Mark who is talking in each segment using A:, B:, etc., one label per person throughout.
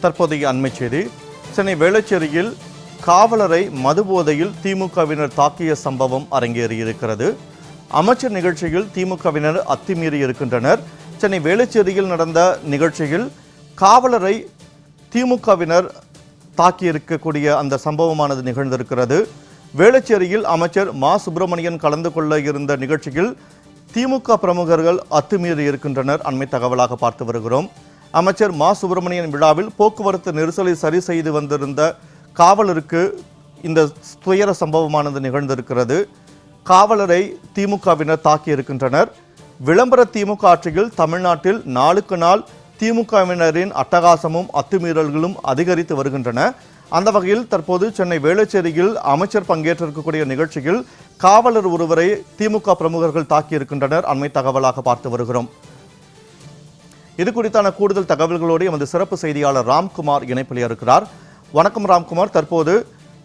A: தற்போதைய அண்மை செய்தி. சென்னை வேளச்சேரியில் காவலரை மதுபோதையில் திமுகவினர் தாக்கிய சம்பவம் அரங்கேறியிருக்கிறது. அமைச்சர் நிகழ்ச்சியில் திமுகவினர் அத்துமீறி இருக்கின்றனர். சென்னை வேளச்சேரியில் நடந்த நிகழ்ச்சியில் காவலரை திமுகவினர் தாக்கியிருக்கக்கூடிய அந்த சம்பவமானது நிகழ்ந்திருக்கிறது. வேளச்சேரியில் அமைச்சர் மா. சுப்பிரமணியன் கலந்து கொள்ள இருந்த நிகழ்ச்சியில் திமுக பிரமுகர்கள் அத்துமீறி இருக்கின்றனர். அண்மை தகவலாக பார்த்து வருகிறோம். அமைச்சர் மா. சுப்பிரமணியன் விழாவில் போக்குவரத்து நெரிசலை சரி செய்து வந்திருந்த காவலருக்கு இந்த துயர சம்பவமானது நிகழ்ந்திருக்கிறது. காவலரை திமுகவினர் தாக்கியிருக்கின்றனர் விளம்பர திமுக ஆட்சியில் தமிழ்நாட்டில் நாளுக்கு நாள் திமுகவினரின் அட்டகாசமும் அத்துமீறல்களும் அதிகரித்து வருகின்றன. அந்த வகையில் தற்போது சென்னை வேளச்சேரியில் அமைச்சர் பங்கேற்றிருக்கக்கூடிய நிகழ்ச்சியில் காவலர் ஒருவரை திமுக பிரமுகர்கள் தாக்கியிருக்கின்றனர். அண்மை தகவலாக பார்த்து வருகிறோம். இது குறித்தான கூடுதல் தகவல்களோடு எமது சிறப்பு செய்தியாளர் ராம்குமார் இணைப்பில் இருக்கிறார். வணக்கம் ராம்குமார். தற்போது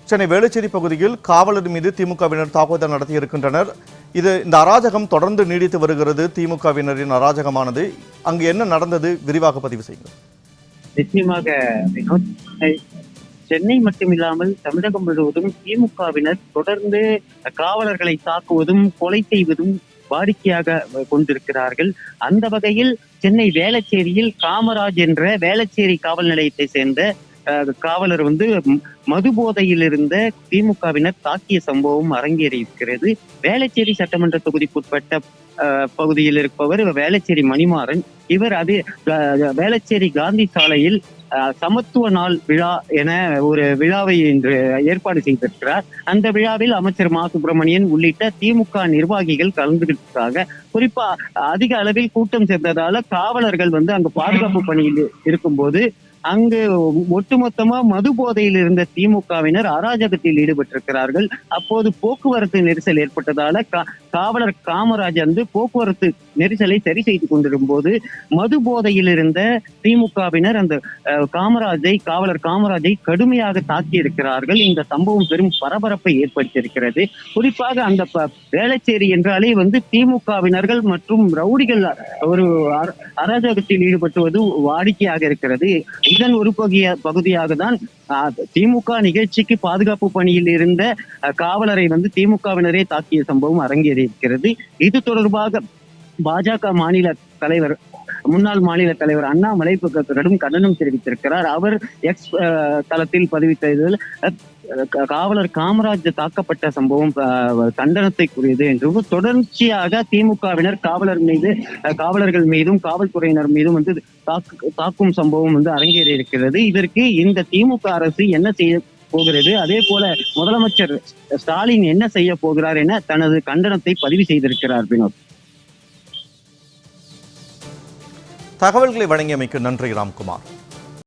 A: சென்னை வேளச்சேரி பகுதியில் காவலர் மீது திமுகவினர் தாக்குதல் நடத்தியிருக்கின்றனர். இது இந்த அராஜகம் தொடர்ந்து நீடித்து வருகிறது. திமுகவினரின் அராஜகமானது. அங்கு என்ன நடந்தது? விரிவாக பதிவு செய்யுங்கள்.
B: நிச்சயமாக சென்னை மட்டுமில்லாமல் தமிழகம் முழுவதும் திமுகவினர் தொடர்ந்து காவலர்களை தாக்குவதும் கொலை செய்வதும் வாடிக்கையாக கொண்டிருக்கிறார்கள். அந்த வகையில் சென்னை வேளச்சேரியில் காமராஜ் என்ற வேளச்சேரி காவல் நிலையத்தை சேர்ந்த அஹ், காவலர் வந்து மதுபோதையில் மது போதையில் இருந்த திமுகவினர் தாக்கிய சம்பவம் அரங்கேறி இருக்கிறது வேளச்சேரி சட்டமன்ற தொகுதிக்குட்பட்ட அஹ், பகுதியில் இருப்பவர் வேளச்சேரி மணிமாறன். இவர் அது வேளச்சேரி காந்தி சாலையில் சமத்துவ நாள் விழா என ஒரு விழாவை இன்று ஏற்பாடு செய்திருக்கிறார். அந்த விழாவில் அமைச்சர் மா. சுப்பிரமணியன் உள்ளிட்ட திமுக நிர்வாகிகள் கலந்துகிட்டிருக்காங்க குறிப்பா அதிக அளவில் கூட்டம் சேர்ந்ததால காவலர்கள் வந்து அங்கு பாதுகாப்பு பணியில் இருக்கும்போது அங்கு ஒட்டுமொத்தமா மது போதையில் இருந்த திமுகவினர் அராஜகத்தில் ஈடுபட்டிருக்கிறார்கள். அப்போது போக்குவரத்து நெரிசல் ஏற்பட்டதால கா- காவலர் காமராஜ் வந்து போக்குவரத்து நெரிசலை சரி செய்து கொண்டிருக்கும் போது மது போதையில் இருந்த திமுகவினர் அந்த அஹ், காமராஜை காவலர் காமராஜை கடுமையாக தாக்கி இருக்கிறார்கள் இந்த சம்பவம் பெரும் பரபரப்பை ஏற்படுத்தியிருக்கிறது. குறிப்பாக அந்த வேளச்சேரி என்றாலே வந்து திமுகவினர்கள் மற்றும் ரவுடிகள் ஒரு அராஜகத்தில் ஈடுபட்டுவது வாடிக்கையாக இருக்கிறது. இதன் ஒரு பகுதிய பகுதியாக தான் திமுக நிகழ்ச்சிக்கு பாதுகாப்பு பணியில் இருந்த காவலரை வந்து திமுகவினரே தாக்கிய சம்பவம் அரங்கேறி இருக்கிறது இது தொடர்பாக பாஜக மாநில தலைவர் முன்னாள் மாநில தலைவர் அண்ணாமலை கடும் கண்டனம் தெரிவித்திருக்கிறார். அவர் எக்ஸ் தளத்தில் பதிவிட்டதில் அஹ், காவலர் காமராஜ் தாக்கப்பட்ட சம்பவம் அஹ், கண்டனத்தைக்குரியது என்றும் தொடர்ச்சியாக திமுகவினர் காவலர் மீது காவலர்கள் மீதும் காவல்துறையினர் மீதும் வந்து தாக்கு தாக்கும் சம்பவம் வந்து அரங்கேறி இருக்கிறது. இதற்கு இந்த திமுக அரசு என்ன செய்ய போகிறது? அதே போல முதலமைச்சர் ஸ்டாலின் என்ன செய்ய போகிறார் என தனது கண்டனத்தை பதிவு செய்திருக்கிறார் வினோத்.
A: தகவல்களை வழங்கியமைக்கு நன்றி ராம்குமார்.